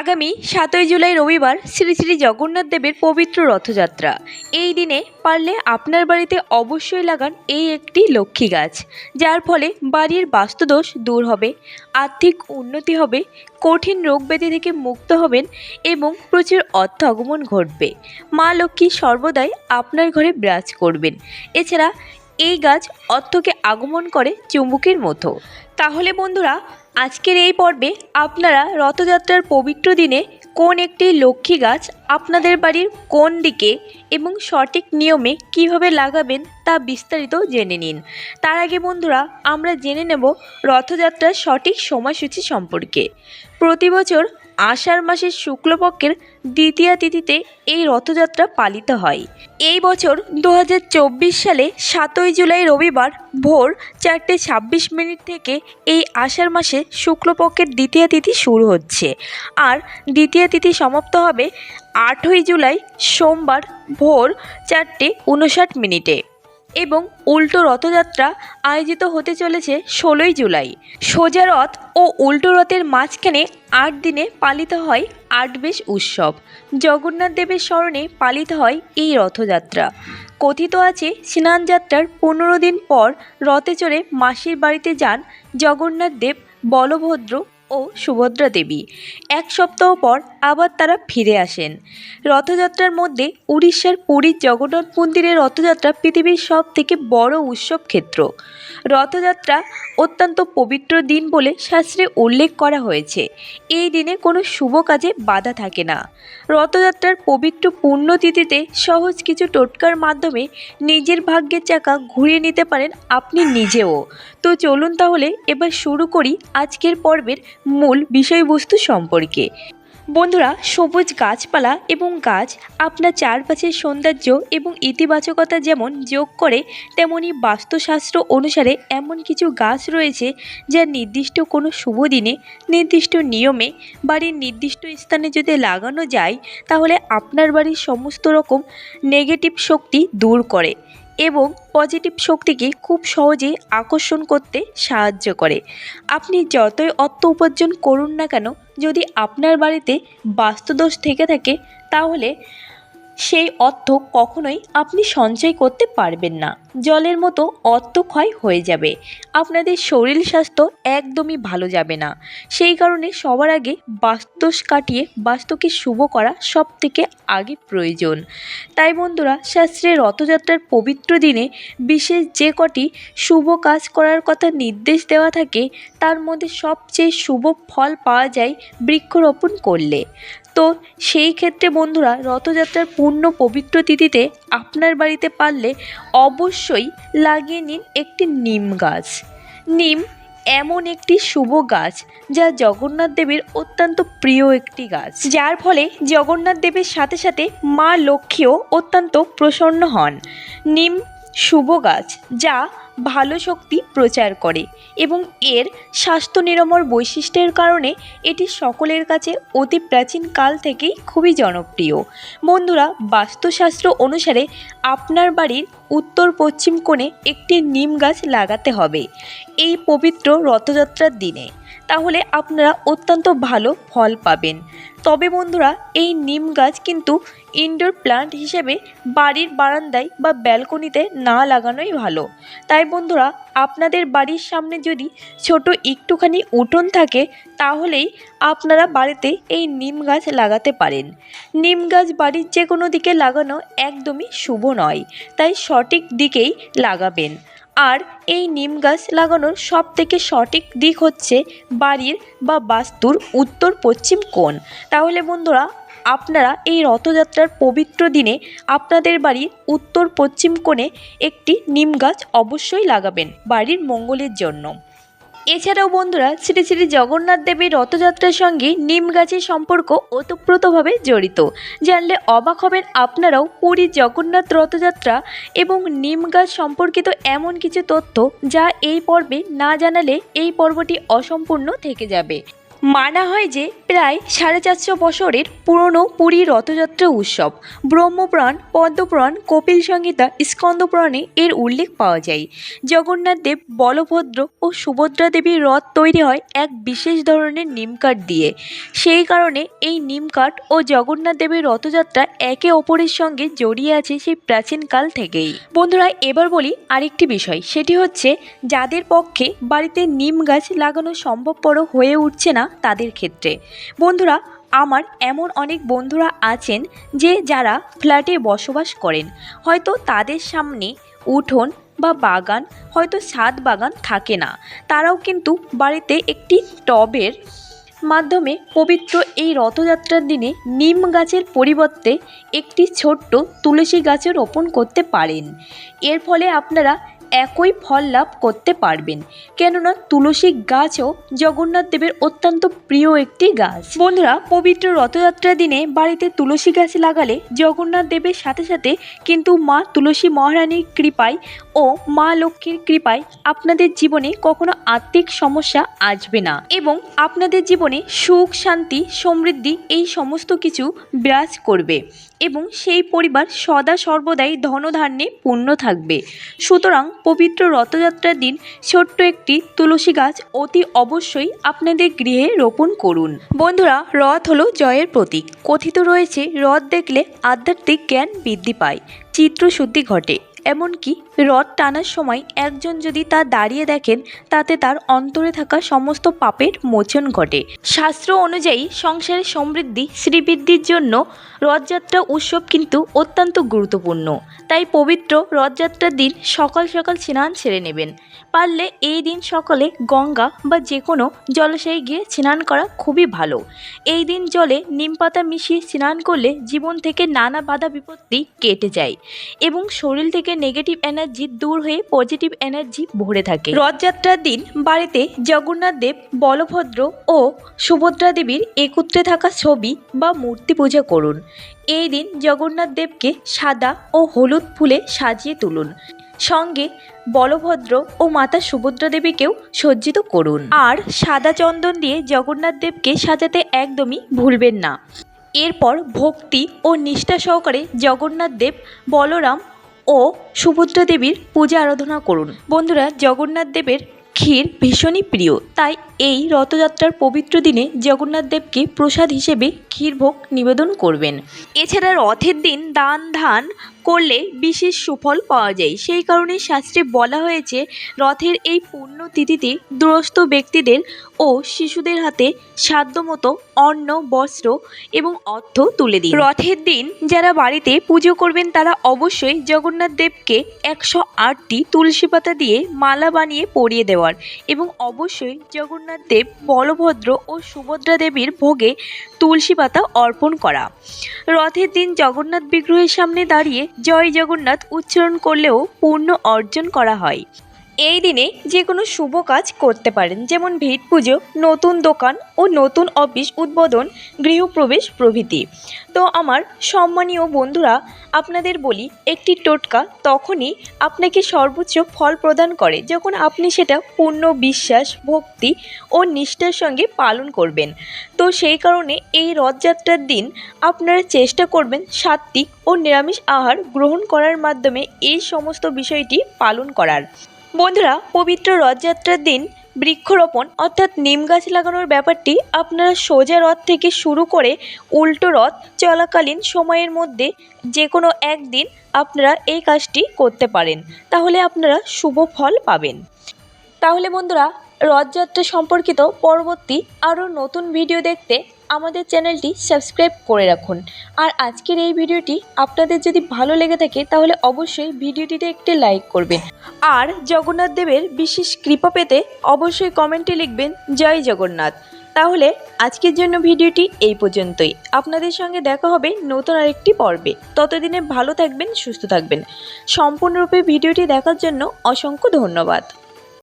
আগামী সাতই জুলাই রবিবার শ্রী শ্রী জগন্নাথ দেবের পবিত্র রথযাত্রা। এই দিনে পারলে আপনার বাড়িতে অবশ্যই লাগান এই একটি লক্ষ্মী গাছ, যার ফলে বাড়ির বাস্তুদোষ দূর হবে, আর্থিক উন্নতি হবে, কঠিন রোগ ব্যাধি থেকে মুক্ত হবেন এবং প্রচুর অর্থ আগমন ঘটবে। মা লক্ষ্মী সর্বদাই আপনার ঘরে বিরাজ করবেন। এছাড়া এই গাছ অর্থকে আগমন করে চুম্বকের মতো। তাহলে বন্ধুরা আজকের এই পর্বে আপনারা রথযাত্রার পবিত্র দিনে কোন একটি লক্ষ্মী গাছ আপনাদের বাড়ির কোন দিকে এবং সঠিক নিয়মে কীভাবে লাগাবেন তা বিস্তারিত জেনে নিন। তার আগে বন্ধুরা, আমরা জেনে নেব রথযাত্রার সঠিক সময়সূচি সম্পর্কে। প্রতি বছর আষাঢ় মাসের শুক্লপক্ষের দ্বিতীয়া তিথিতে এই রথযাত্রা পালিত হয়। এই বছর দু হাজার চব্বিশ সালে সাতই জুলাই রবিবার ভোর চারটে ছাব্বিশ মিনিট থেকে এই আষাঢ় মাসে শুক্লপক্ষের দ্বিতীয় তিথি শুরু হচ্ছে। আর দ্বিতীয় তিথি সমাপ্ত হবে আটই জুলাই সোমবার ভোর চারটে উনষাট মিনিটে। এবং উল্টো রথযাত্রা আয়োজিত হতে চলেছে ষোলোই জুলাই। সোজা রথ ও উল্টো রথের মাঝখানে আট দিনে পালিত হয় আটবেশ উৎসব। জগন্নাথ দেবের স্মরণে পালিত হয় এই রথযাত্রা। কথিত আছে স্নানযাত্রার পনেরো দিন পর রথে চড়ে মাসির বাড়িতে যান জগন্নাথ দেব, বলভদ্র ও সুভদ্রা দেবী। এক সপ্তাহ পর আবার তারা ফিরে আসেন। রথযাত্রার মধ্যে উড়িষ্যার পুরীর জগন্নাথ মন্দিরের রথযাত্রা পৃথিবীর সব থেকে বড় উৎসব ক্ষেত্র। রথযাত্রা অত্যন্ত পবিত্র দিন বলে শাস্ত্রে উল্লেখ করা হয়েছে। এই দিনে কোনো শুভ কাজে বাধা থাকে না। রথযাত্রার পবিত্র পুণ্যতিথিতে সহজ কিছু টোটকার মাধ্যমে নিজের ভাগ্যের চাকা ঘুরিয়ে নিতে পারেন আপনি নিজেও। তো চলুন তাহলে এবার শুরু করি আজকের পর্বের মূল বিষয়বস্তু সম্পর্কে। বন্ধুরা, সবুজ গাছপালা এবং গাছ আপনার চারপাশের সৌন্দর্য এবং ইতিবাচকতা যেমন যোগ করে, তেমনি বাস্তুশাস্ত্র অনুসারে এমন কিছু গাছ রয়েছে যা নির্দিষ্ট কোনো শুভ দিনে, নির্দিষ্ট নিয়মে বাড়ির নির্দিষ্ট স্থানে যদি লাগানো যায়, তাহলে আপনার বাড়ির সমস্ত রকম নেগেটিভ শক্তি দূর করে। এবং পজিটিভ শক্তিকে খুব সহজেই আকর্ষণ করতে সাহায্য করে। আপনি যতই অর্থ উপার্জন করুন না কেন, যদি আপনার বাড়িতে বাস্তুদোষ থেকে থাকে, তাহলে সেই অর্থ কখনোই আপনি সঞ্চয় করতে পারবেন না। জলের মতো অর্থ ক্ষয় হয়ে যাবে। আপনাদের শরীর স্বাস্থ্য একদমই ভালো যাবে না। সেই কারণে সবার আগে বাস্তুদোষ কাটিয়ে বাস্তুকে শুভ করা সব থেকে আগে প্রয়োজন। তাই বন্ধুরা, শাস্ত্রে রথযাত্রার পবিত্র দিনে বিশেষ যে কটি শুভ কাজ করার কথা নির্দেশ দেওয়া থাকে, তার মধ্যে সবচেয়ে শুভ ফল পাওয়া যায় বৃক্ষরোপণ করলে। তো সেই ক্ষেত্রে বন্ধুরা রথযাত্রার পূর্ণ পবিত্র তিথিতে আপনার বাড়িতে পারলে অবশ্যই লাগিয়ে নিন একটি নিম গাছ। নিম এমন একটি শুভ গাছ যা জগন্নাথ দেবের অত্যন্ত প্রিয় একটি গাছ। যার ফলে জগন্নাথ দেবের সাথে সাথে মা লক্ষ্মীও অত্যন্ত প্রসন্ন হন। নিম শুভ গাছ যা ভালো শক্তি প্রচার করে এবং এর স্বাস্থ্য নিরাময় বৈশিষ্ট্যের কারণে এটি সকলের কাছে অতি প্রাচীন কাল থেকেই খুবই জনপ্রিয়। বন্ধুরা, বাস্তুশাস্ত্র অনুসারে আপনার বাড়ির উত্তর পশ্চিম কোণে একটি নিম গাছ লাগাতে হবে। এই পবিত্র রথযাত্রার দিনে। তাহলে আপনারা অত্যন্ত ভালো ফল পাবেন। তবে বন্ধুরা, এই নিম গাছ কিন্তু ইনডোর প্লান্ট হিসেবে বাড়ির বারান্দায় বা ব্যালকনিতে না লাগানোই ভালো। তাই বন্ধুরা, আপনাদের বাড়ির সামনে যদি ছোট একটুখানি উঠোন থাকে তাহলেই আপনারা বাড়িতে এই নিম গাছ লাগাতে পারেন। নিম গাছ বাড়ির যে কোনো দিকে লাগানো একদমই শুভ নয়, তাই সঠিক দিকেই লাগাবেন। আর এই নিম গাছ লাগানোর সব থেকে সঠিক দিক হচ্ছে বাড়ির বা বাস্তুর উত্তর পশ্চিম কোণ। তাহলে বন্ধুরা, আপনারা এই রথযাত্রার পবিত্র দিনে আপনাদের বাড়ির উত্তর পশ্চিম কোণে একটি নিম গাছ অবশ্যই লাগাবেন বাড়ির মঙ্গলের জন্য। এছাড়াও বন্ধুরা, শ্রী শ্রী জগন্নাথ দেবের রথযাত্রার সঙ্গে নিম গাছের সম্পর্ক ওতপ্রোতভাবে জড়িত। জানলে অবাক হবেন আপনারাও পুরী জগন্নাথ রথযাত্রা এবং নিম গাছ সম্পর্কিত এমন কিছু তথ্য যা এই পর্বে না জানালে এই পর্বটি অসম্পূর্ণ থেকে যাবে। মানা হয় যে প্রায় সাড়ে চারশো বছরের পুরনো পুরী রথযাত্রা উৎসব। ব্রহ্মপ্রাণ, পদ্মপ্রাণ, কপিল সংহিতা, স্কন্দপ্রাণে এর উল্লেখ পাওয়া যায়। জগন্নাথ দেব, বলভদ্র ও সুভদ্রা দেবীর রথ তৈরি হয় এক বিশেষ ধরনের নিমকাঠ দিয়ে। সেই কারণে এই নিমকাঠ ও জগন্নাথ দেবের রথযাত্রা একে অপরের সঙ্গে জড়িয়ে আছে সেই প্রাচীনকাল থেকেই। বন্ধুরা, এবার বলি আরেকটি বিষয়। সেটি হচ্ছে, যাদের পক্ষে বাড়িতে নিম গাছ লাগানো সম্ভবপর হয়ে উঠছে না তাদের ক্ষেত্রে। বন্ধুরা, আমার এমন অনেক বন্ধুরা আছেন যে যারা ফ্ল্যাটে বসবাস করেন। হয়তো তাদের সামনে উঠোন বা বাগান, হয়তো ছাদ বাগান থাকে না। তারাও কিন্তু বাড়িতে একটি টবের মাধ্যমে পবিত্র এই রথযাত্রার দিনে নিম গাছের পরিবর্তে একটি ছোট্ট তুলসী গাছে রোপণ করতে পারেন। এর ফলে আপনারা একই ফল লাভ করতে পারবেন। কেননা তুলসী গাছও জগন্নাথ দেবের অত্যন্ত প্রিয় একটি গাছ। বন্ধুরা, পবিত্র রথযাত্রার দিনে বাড়িতে তুলসী গাছ লাগালে জগন্নাথ দেবের সাথে সাথে কিন্তু মা তুলসী মহারানীর কৃপায় ও মা লক্ষ্মীর কৃপায় আপনাদের জীবনে কখনো আর্থিক সমস্যা আসবে না এবং আপনাদের জীবনে সুখ, শান্তি, সমৃদ্ধি এই সমস্ত কিছু বিরাজ করবে। এবং সেই পরিবার সদা সর্বদাই ধনধান্যে পূর্ণ থাকবে। সুতরাং পবিত্র রথযাত্রার দিন ছোট্ট একটি তুলসী গাছ অতি অবশ্যই আপনাদের গৃহে রোপণ করুন। বন্ধুরা, রথ হলো জয়ের প্রতীক। কথিত রয়েছে, রথ দেখলে আধ্যাত্মিক জ্ঞান বৃদ্ধি পায়। চিত্রশুদ্ধি ঘটে। এমনকি রথ টানার সময় একজন যদি তা দাঁড়িয়ে দেখেন, তাতে তার অন্তরে থাকা সমস্ত পাপের মোচন ঘটে। শাস্ত্র অনুযায়ী সংসারের সমৃদ্ধি, শ্রীবৃদ্ধির জন্য রথযাত্রা উৎসব কিন্তু অত্যন্ত গুরুত্বপূর্ণ। তাই পবিত্র রথযাত্রার দিন সকাল সকাল স্নান সেরে নেবেন। পারলে এই দিন সকালে গঙ্গা বা যে কোনো জলাশয়ে গিয়ে স্নান করা খুবই ভালো। এই দিন জলে নিম পাতা মিশিয়ে স্নান করলে জীবন থেকে নানা বাধা বিপত্তি কেটে যায় এবং শরীর থেকে নেগেটিভ এনার্জি দূর হয়ে পজিটিভ এনার্জি ভরে থাকে। রথযাত্রার দিন বাড়িতে জগন্নাথ দেব, বলভদ্র ও সুভদ্রা দেবীর একত্রে থাকা ছবি বা মূর্তি পূজা করুন। এই দিন জগন্নাথ দেবকে সাদা ও হলুদ ফুলে সাজিয়ে তুলুন। সঙ্গে বলভদ্র ও মাতা সুভদ্রা দেবীকেও সজ্জিত করুন। আর সাদা চন্দন দিয়ে জগন্নাথ দেবকে সাজাতে একদমই ভুলবেন না। এরপর ভক্তি ও নিষ্ঠা সহকারে জগন্নাথ দেব, বলরাম ও সুভদ্রা দেবীর পূজা আরাধনা করুন। বন্ধুরা জগন্নাথ দেবের ক্ষীর ভীষণই প্রিয় তাই এই রথযাত্রার পবিত্র দিনে জগন্নাথ দেবকে প্রসাদ হিসেবে ক্ষীরভোগ নিবেদন করবেন। এছাড়া রথের দিন দান ধান করলে বিশেষ সুফল পাওয়া যায়। সেই কারণে শাস্ত্রে বলা হয়েছে, রথের এই পূর্ণ তিথিতে দুরস্থ ব্যক্তিদের ও শিশুদের হাতে সাধ্যমতো অন্ন, বস্ত্র এবং অর্থ তুলে দিন। রথের দিন যারা বাড়িতে পুজো করবেন, তারা অবশ্যই জগন্নাথ দেবকে একশো আটটি তুলসী পাতা দিয়ে মালা বানিয়ে পরিয়ে দেওয়ার এবং অবশ্যই জগন্নাথ দেব, বলভদ্র ও সুভদ্রা দেবীর ভোগে তুলসী পাতা অর্পণ করা। রথের দিন জগন্নাথ বিগ্রহের সামনে দাঁড়িয়ে জয় জগন্নাথ উচ্চারণ করলেও পূর্ণ অর্জন করা হয়। এই দিনে যে কোনো শুভ কাজ করতে পারেন। যেমন ভিট পুজো, নতুন দোকান ও নতুন অফিস উদ্বোধন, গৃহপ্রবেশ প্রভৃতি। তো আমার সম্মানীয় বন্ধুরা, আপনাদের বলি, একটি টোটকা তখনই আপনাকে সর্বোচ্চ ফল প্রদান করে যখন আপনি সেটা পূর্ণ বিশ্বাস, ভক্তি ও নিষ্ঠার সঙ্গে পালন করবেন। তো সেই কারণে এই রথযাত্রার দিন আপনারা চেষ্টা করবেন সাত্ত্বিক ও নিরামিষ আহার গ্রহণ করার মাধ্যমে এই সমস্ত বিষয়টি পালন করার। বন্ধুরা, পবিত্র রথযাত্রার দিন বৃক্ষরোপণ, অর্থাৎ নিম গাছ লাগানোর ব্যাপারটি আপনারা সোজা রথ থেকে শুরু করে উল্টো রথ চলাকালীন সময়ের মধ্যে যে কোনো একদিন আপনারা এই কাজটি করতে পারেন। তাহলে আপনারা শুভ ফল পাবেন। তাহলে বন্ধুরা, রথযাত্রা সম্পর্কিত পরবর্তী আরও নতুন ভিডিও দেখতে আমাদের চ্যানেলটি সাবস্ক্রাইব করে রাখুন। আর আজকের এই ভিডিওটি আপনাদের যদি ভালো লেগে থাকে, তাহলে অবশ্যই ভিডিওটিতে একটি লাইক করবেন। আর জগন্নাথ দেবের বিশেষ কৃপা পেতে অবশ্যই কমেন্টে লিখবেন, জয় জগন্নাথ। তাহলে আজকের জন্য ভিডিওটি এই পর্যন্তই। আপনাদের সঙ্গে দেখা হবে নতুন আরেকটি পর্বে। ততদিনে ভালো থাকবেন, সুস্থ থাকবেন। সম্পূর্ণরূপে ভিডিওটি দেখার জন্য অসংখ্য ধন্যবাদ।